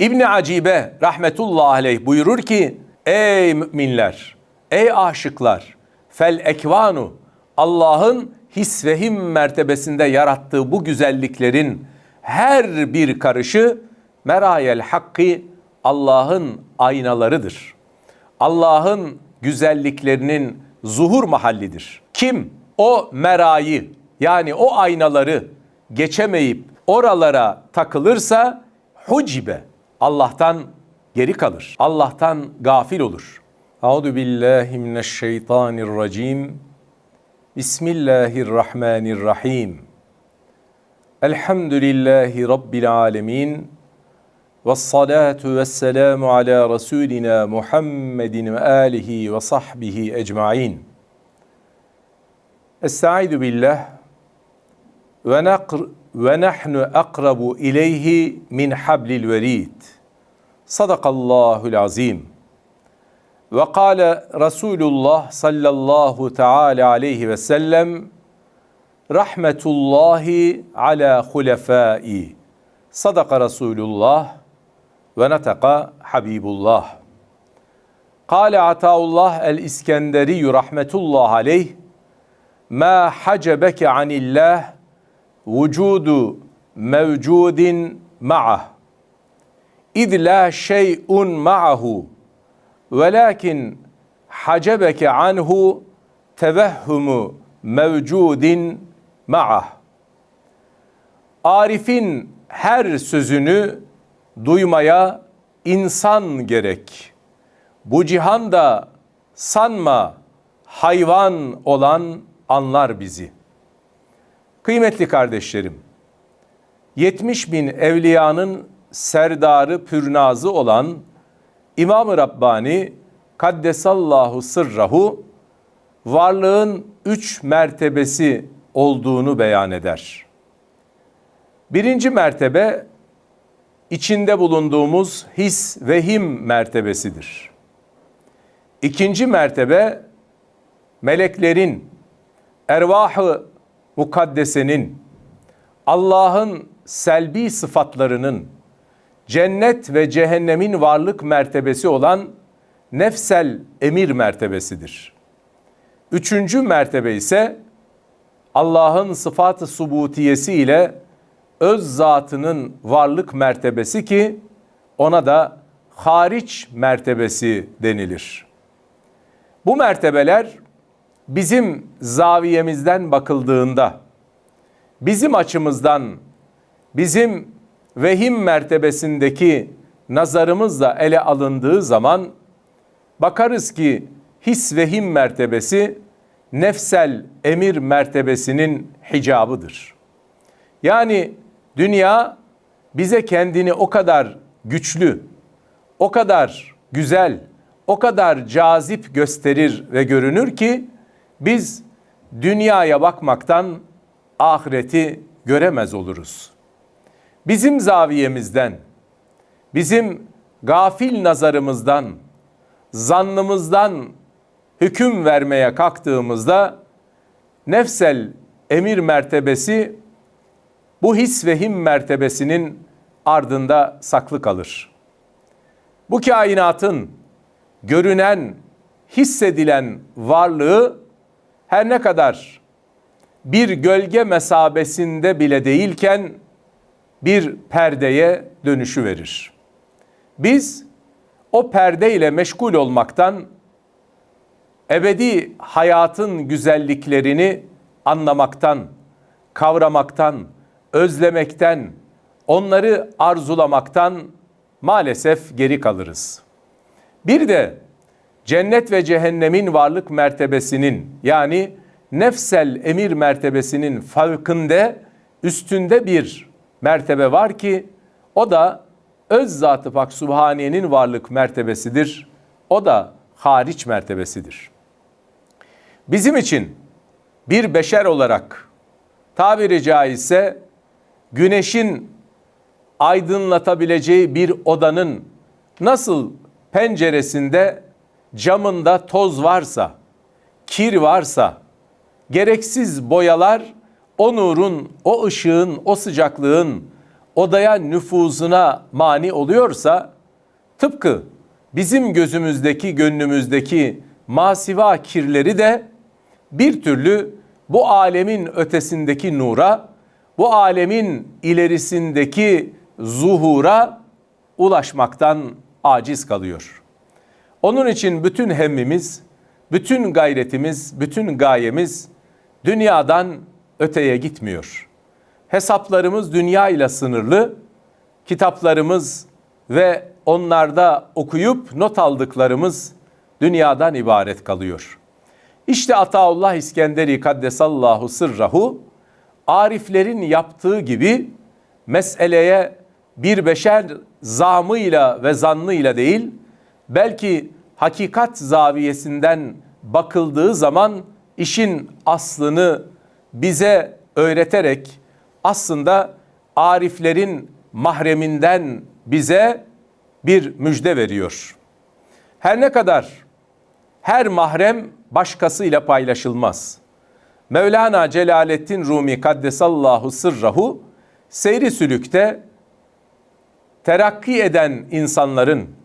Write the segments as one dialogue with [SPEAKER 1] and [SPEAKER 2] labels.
[SPEAKER 1] İbni Acibe rahmetullahi aleyh buyurur ki ey müminler, ey aşıklar, fel ekvanu Allah'ın his ve him mertebesinde yarattığı bu güzelliklerin her bir karışı merayel hakkı Allah'ın aynalarıdır. Allah'ın güzelliklerinin zuhur mahallidir. Kim o merayı yani o aynaları geçemeyip oralara takılırsa hucibe Allah'tan geri kalır. Allah'tan gafil olur. Euzu billahi mineşşeytanirracim. Bismillahirrahmanirrahim. Elhamdülillahi rabbil alamin. Ve salatu ve selamu ala Resulina Muhammedin ve alihi ve sahbihi ecmain. Estaizu billah ve, nakr, ve nahnu akrabu ileyhi min hablil verid. Sadakallahul azim. Ve kâle Resulullah sallallahu teala aleyhi ve sellem Rahmetullahi ala hulefai. Sadaka Resulullah ve nataka Habibullah. Kale Ataullah el-İskenderi rahmetullah aleyh ma hacebeke anillah vücudu mevcudin ma'ah İz la şey'un ma'ahu velakin hacebeke anhu tevehhumu mevcudin ma'ah Arif'in her sözünü duymaya insan gerek. Bu cihanda sanma hayvan olan anlar bizi. Kıymetli kardeşlerim, 70 bin evliyanın serdarı pürnazı olan İmam-ı Rabbani Kaddesallahu sırrahu varlığın üç mertebesi olduğunu beyan eder. Birinci mertebe içinde bulunduğumuz his ve him mertebesidir. İkinci mertebe meleklerin, ervahı mukaddesenin, Allah'ın selbi sıfatlarının, cennet ve cehennemin varlık mertebesi olan nefsel emir mertebesidir. Üçüncü mertebe ise Allah'ın sıfat-ı subutiyesi ile öz zatının varlık mertebesi ki ona da hariç mertebesi denilir. Bu mertebeler bizim zaviyemizden bakıldığında, bizim açımızdan, bizim vehim mertebesindeki nazarımızla ele alındığı zaman bakarız ki his vehim mertebesi nefsel emir mertebesinin hicabıdır. Yani dünya bize kendini o kadar güçlü, o kadar güzel, o kadar cazip gösterir ve görünür ki biz dünyaya bakmaktan ahireti göremez oluruz. Bizim zaviyemizden, bizim gafil nazarımızdan, zannımızdan hüküm vermeye kalktığımızda nefsel emir mertebesi bu his ve him mertebesinin ardında saklı kalır. Bu kainatın görünen, hissedilen varlığı her ne kadar bir gölge mesabesinde bile değilken bir perdeye dönüşü verir. Biz o perde ile meşgul olmaktan ebedi hayatın güzelliklerini anlamaktan, kavramaktan, özlemekten, onları arzulamaktan maalesef geri kalırız. Bir de cennet ve cehennemin varlık mertebesinin yani nefsel emir mertebesinin farkında üstünde bir mertebe var ki o da öz zatı pak subhaniyenin varlık mertebesidir. O da hariç mertebesidir. Bizim için bir beşer olarak tabiri caizse güneşin aydınlatabileceği bir odanın nasıl penceresinde camında toz varsa, kir varsa, gereksiz boyalar o nurun, o ışığın, o sıcaklığın, odaya nüfuzuna mani oluyorsa tıpkı bizim gözümüzdeki, gönlümüzdeki masiva kirleri de bir türlü bu alemin ötesindeki nura, bu alemin ilerisindeki zuhura ulaşmaktan aciz kalıyor. Onun için bütün hemmimiz, bütün gayretimiz, bütün gayemiz dünyadan öteye gitmiyor. Hesaplarımız dünya ile sınırlı, kitaplarımız ve onlarda okuyup not aldıklarımız dünyadan ibaret kalıyor. İşte Ataullah İskenderi Kaddesallahu Sırrahu ariflerin yaptığı gibi meseleye bir beşer zamıyla ve zannıyla değil, belki hakikat zaviyesinden bakıldığı zaman işin aslını bize öğreterek aslında ariflerin mahreminden bize bir müjde veriyor. Her ne kadar her mahrem başkasıyla paylaşılmaz. Mevlana Celaleddin Rumi Kaddesallahu Sırrahu seyri sülükte terakki eden insanların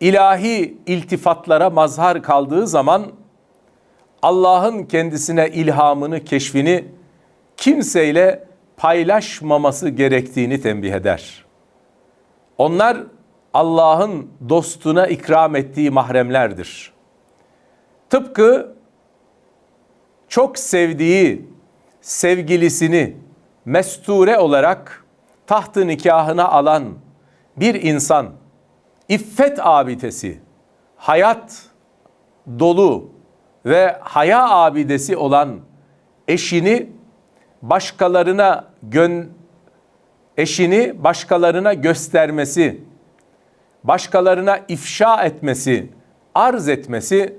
[SPEAKER 1] ilahi iltifatlara mazhar kaldığı zaman Allah'ın kendisine ilhamını, keşfini kimseyle paylaşmaması gerektiğini tembih eder. Onlar Allah'ın dostuna ikram ettiği mahremlerdir. Tıpkı çok sevdiği sevgilisini mesture olarak tahtı nikahına alan bir insan, iffet abidesi, hayat dolu ve haya abidesi olan eşini başkalarına gön eşini başkalarına göstermesi, başkalarına ifşa etmesi, arz etmesi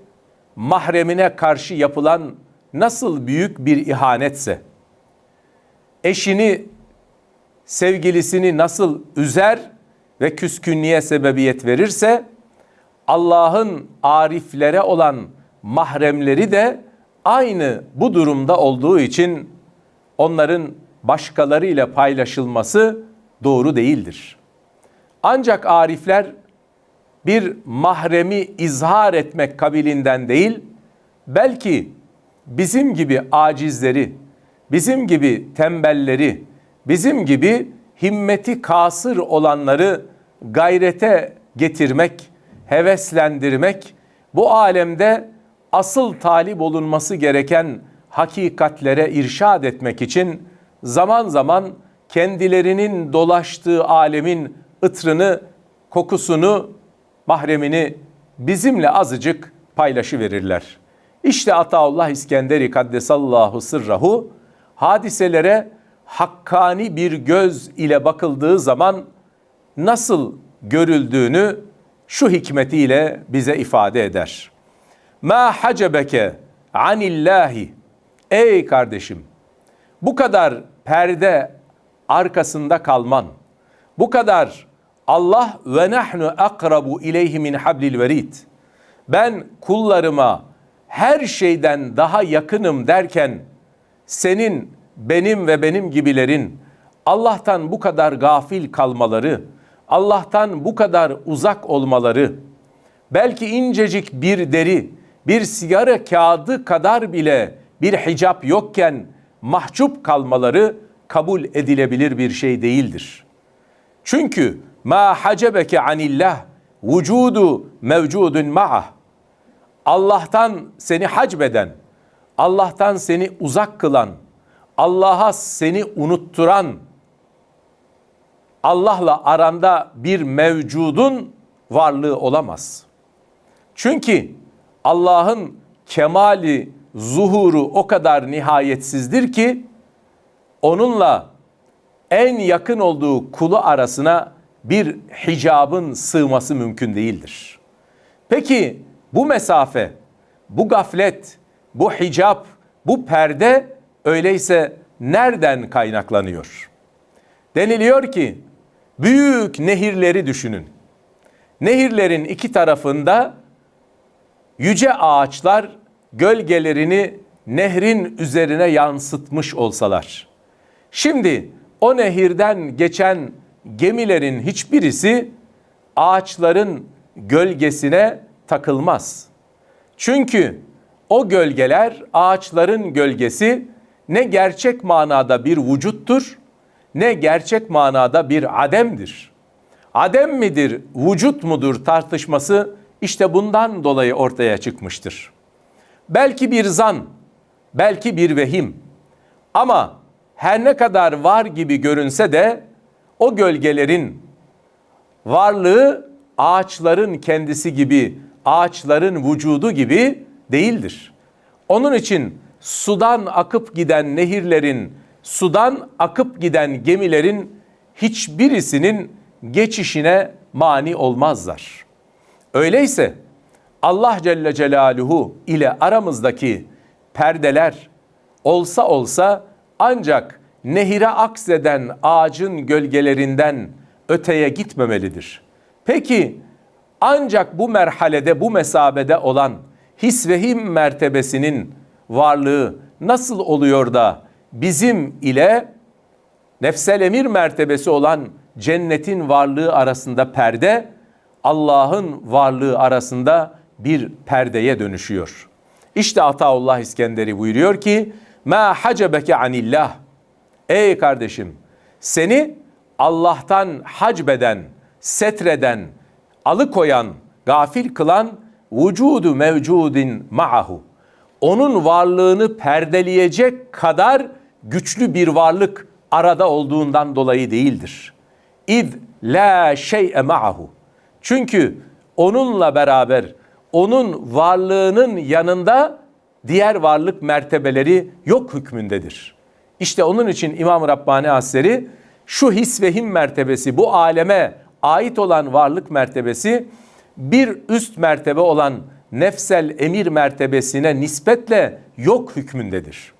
[SPEAKER 1] mahremine karşı yapılan nasıl büyük bir ihanetse, eşini, sevgilisini nasıl üzer ve küskünlüğe sebebiyet verirse, Allah'ın ariflere olan mahremleri de aynı bu durumda olduğu için onların başkalarıyla paylaşılması doğru değildir. Ancak arifler bir mahremi izhar etmek kabilinden değil, belki bizim gibi acizleri, bizim gibi tembelleri, bizim gibi himmeti kasır olanları gayrete getirmek, heveslendirmek, bu alemde asıl talip olunması gereken hakikatlere irşad etmek için zaman zaman kendilerinin dolaştığı alemin ıtrını, kokusunu, mahremini bizimle azıcık paylaşı verirler. İşte Ataullah İskenderi Kaddesallahu Sırrahu hadiselere hakkani bir göz ile bakıldığı zaman nasıl görüldüğünü şu hikmetiyle bize ifade eder. Ma hacebeke anillahi Ey kardeşim bu kadar perde arkasında kalman, bu kadar Allah ve nahnu akrabu ileyhi min hablil verid. Ben kullarıma her şeyden daha yakınım derken senin, benim ve benim gibilerin Allah'tan bu kadar gafil kalmaları, Allah'tan bu kadar uzak olmaları, belki incecik bir deri, bir sigara kağıdı kadar bile bir hicap yokken mahcup kalmaları kabul edilebilir bir şey değildir. Çünkü ma hacebeke anillah vücudu mevcudun ma'ah. Allah'tan seni hacbeden, Allah'tan seni uzak kılan, Allah'a seni unutturan, Allah'la aranda bir mevcudun varlığı olamaz. Çünkü Allah'ın kemali zuhuru o kadar nihayetsizdir ki onunla en yakın olduğu kulu arasına bir hicabın sığması mümkün değildir. Peki bu mesafe, bu gaflet, bu hicap, bu perde öyleyse nereden kaynaklanıyor? Deniliyor ki büyük nehirleri düşünün. Nehirlerin iki tarafında yüce ağaçlar gölgelerini nehrin üzerine yansıtmış olsalar. Şimdi o nehirden geçen gemilerin hiçbirisi ağaçların gölgesine takılmaz. Çünkü o gölgeler ağaçların gölgesi ne gerçek manada bir vücuttur ne gerçek manada bir ademdir. Adem midir, vücut mudur tartışması işte bundan dolayı ortaya çıkmıştır. Belki bir zan, belki bir vehim ama her ne kadar var gibi görünse de o gölgelerin varlığı ağaçların kendisi gibi, ağaçların vücudu gibi değildir. Onun için sudan akıp giden nehirlerin, sudan akıp giden gemilerin hiçbirisinin geçişine mani olmazlar. Öyleyse Allah Celle Celaluhu ile aramızdaki perdeler olsa olsa ancak nehire akseden ağacın gölgelerinden öteye gitmemelidir. Peki ancak bu merhalede, bu mesabede olan his ve him mertebesinin varlığı nasıl oluyor da bizim ile nefsel emir mertebesi olan cennetin varlığı arasında perde, Allah'ın varlığı arasında bir perdeye dönüşüyor. İşte Ataullah İskenderi buyuruyor ki, Ma hacebeke anillah. Ey kardeşim, seni Allah'tan hacbeden, setreden, alıkoyan, gafil kılan vücudu mevcudin ma'ahu. Onun varlığını perdeleyecek kadar güçlü bir varlık arada olduğundan dolayı değildir. İz la şey'e ma'ahu. Çünkü onunla beraber onun varlığının yanında diğer varlık mertebeleri yok hükmündedir. İşte onun için İmam Rabbani Hazretleri şu his ve him mertebesi bu aleme ait olan varlık mertebesi bir üst mertebe olan nefsel emir mertebesine nispetle yok hükmündedir.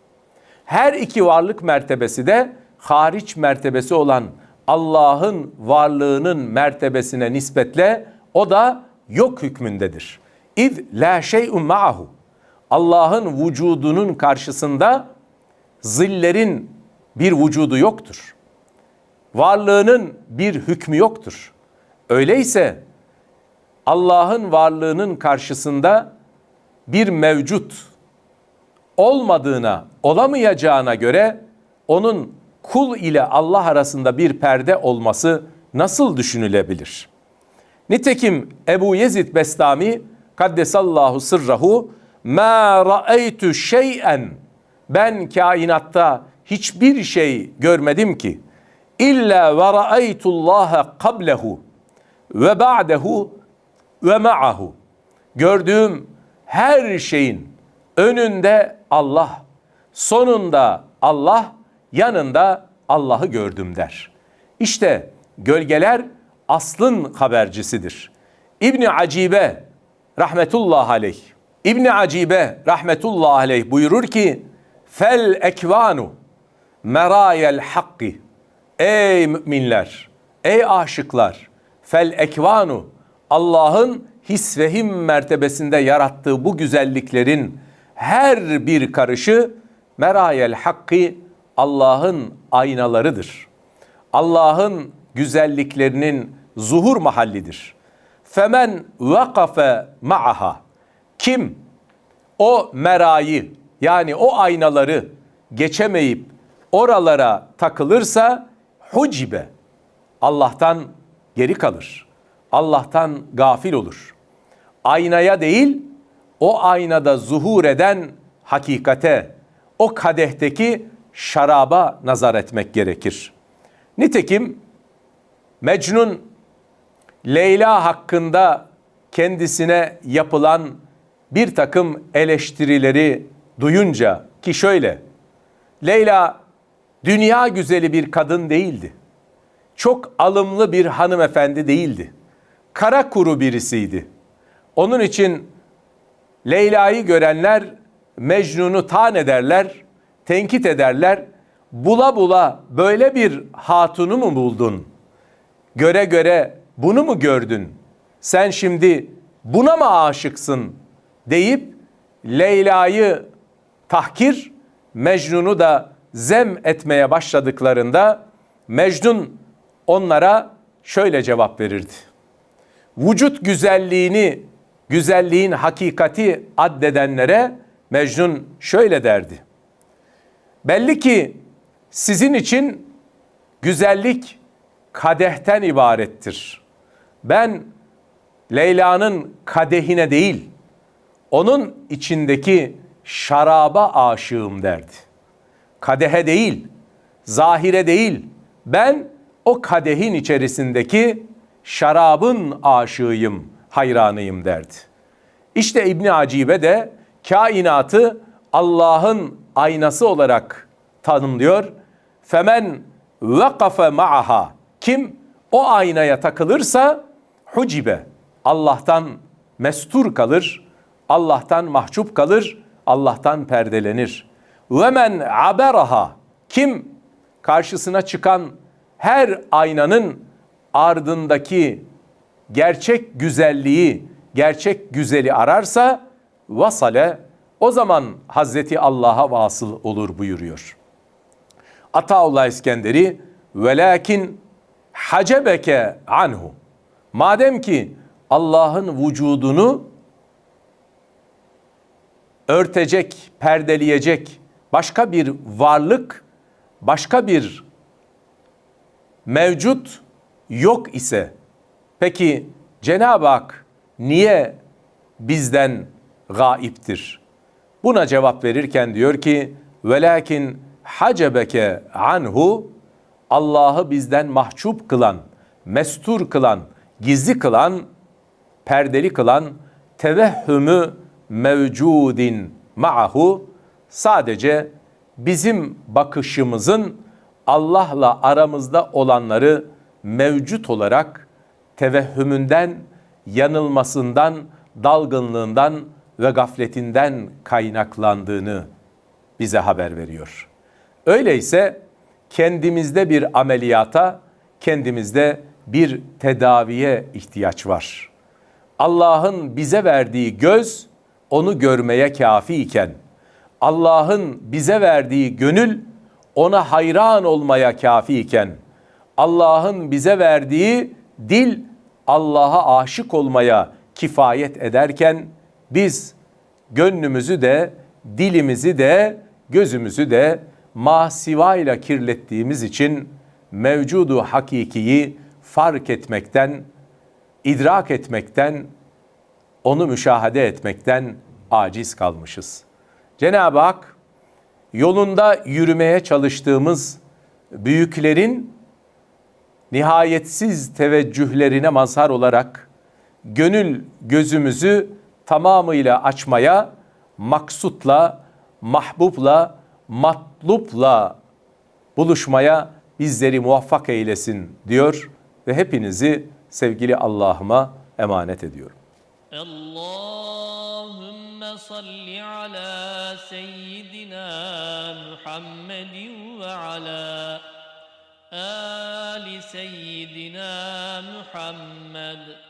[SPEAKER 1] Her iki varlık mertebesi de hariç mertebesi olan Allah'ın varlığının mertebesine nispetle o da yok hükmündedir. İz la şey'un ma'ahu. Allah'ın vücudunun karşısında zillerin bir vücudu yoktur. Varlığının bir hükmü yoktur. Öyleyse Allah'ın varlığının karşısında bir mevcut olmadığına, olamayacağına göre onun kul ile Allah arasında bir perde olması nasıl düşünülebilir? Nitekim Ebu Yezid Bestami Kaddesallahu sırrahu ma ra'eytu şey'en ben kainatta hiçbir şey görmedim ki illa ve ra'eytullaha qablehu ve ba'dehu ve ma'ahu gördüğüm her şeyin önünde Allah sonunda Allah yanında Allah'ı gördüm der. İşte gölgeler aslın habercisidir. İbni Acibe rahmetullah aleyh İbni Acibe rahmetullah aleyh buyurur ki fel ekvanu merayel hakki ey müminler ey aşıklar fel ekvanu Allah'ın his ve him mertebesinde yarattığı bu güzelliklerin her bir karışı merayel hakki Allah'ın aynalarıdır. Allah'ın güzelliklerinin zuhur mahallidir. Femen vakafe ma'aha. Kim o merayı yani o aynaları geçemeyip oralara takılırsa hucibe Allah'tan geri kalır. Allah'tan gafil olur. Aynaya değil, o aynada zuhur eden hakikate, o kadehteki şaraba nazar etmek gerekir. Nitekim Mecnun Leyla hakkında kendisine yapılan bir takım eleştirileri duyunca ki şöyle Leyla dünya güzeli bir kadın değildi. Çok alımlı bir hanımefendi değildi. Kara kuru birisiydi. Onun için Leyla'yı görenler Mecnun'u tan ederler, tenkit ederler. Bula bula böyle bir hatunu mu buldun? Göre göre bunu mu gördün? Sen şimdi buna mı aşıksın? deyip Leyla'yı tahkir, Mecnun'u da zem etmeye başladıklarında Mecnun onlara şöyle cevap verirdi. Vücut güzelliğini, güzelliğin hakikati addedenlere Mecnun şöyle derdi. Belli ki sizin için güzellik kadehten ibarettir. Ben Leyla'nın kadehine değil, onun içindeki şaraba aşığım derdi. Kadehe değil, zahire değil, ben o kadehin içerisindeki şarabın aşığıyım, hayranıyım derdi. İşte İbni Acibe de kainatı Allah'ın aynası olarak tanımlıyor. Femen vakafe ma'aha. Kim o aynaya takılırsa hucibe. Allah'tan mestur kalır, Allah'tan mahcup kalır, Allah'tan perdelenir. Ve men aberaha. Kim karşısına çıkan her aynanın ardındaki gerçek güzelliği, gerçek güzeli ararsa vasale o zaman Hazreti Allah'a vasıl olur buyuruyor. Ataullah İskenderi velakin hacebeke anhu. Madem ki Allah'ın vücudunu örtecek, perdeleyecek başka bir varlık, başka bir mevcut yok ise peki Cenab-ı Hak niye bizden gaiptir? Buna cevap verirken diyor ki velakin hacebeke anhu Allah'ı bizden mahcup kılan, mestur kılan, gizli kılan, perdeli kılan tevehhümü mevcudin ma'ahu sadece bizim bakışımızın Allah'la aramızda olanları mevcut olarak tevehhümünden, yanılmasından, dalgınlığından ve gafletinden kaynaklandığını bize haber veriyor. Öyleyse kendimizde bir ameliyata, kendimizde bir tedaviye ihtiyaç var. Allah'ın bize verdiği göz onu görmeye kafi iken, Allah'ın bize verdiği gönül ona hayran olmaya kafi iken, Allah'ın bize verdiği dil Allah'a aşık olmaya kifayet ederken biz gönlümüzü de dilimizi de gözümüzü de masivayla kirlettiğimiz için mevcudu hakikiyi fark etmekten, idrak etmekten, onu müşahede etmekten aciz kalmışız. Cenab-ı Hak yolunda yürümeye çalıştığımız büyüklerin nihayetsiz teveccühlerine mazhar olarak gönül gözümüzü tamamıyla açmaya, maksutla, mahbubla, matlupla buluşmaya bizleri muvaffak eylesin diyor ve hepinizi sevgili Allah'ıma emanet ediyorum.
[SPEAKER 2] Allahümme salli ala seyyidina Muhammedin ve ala آل سيدنا محمد.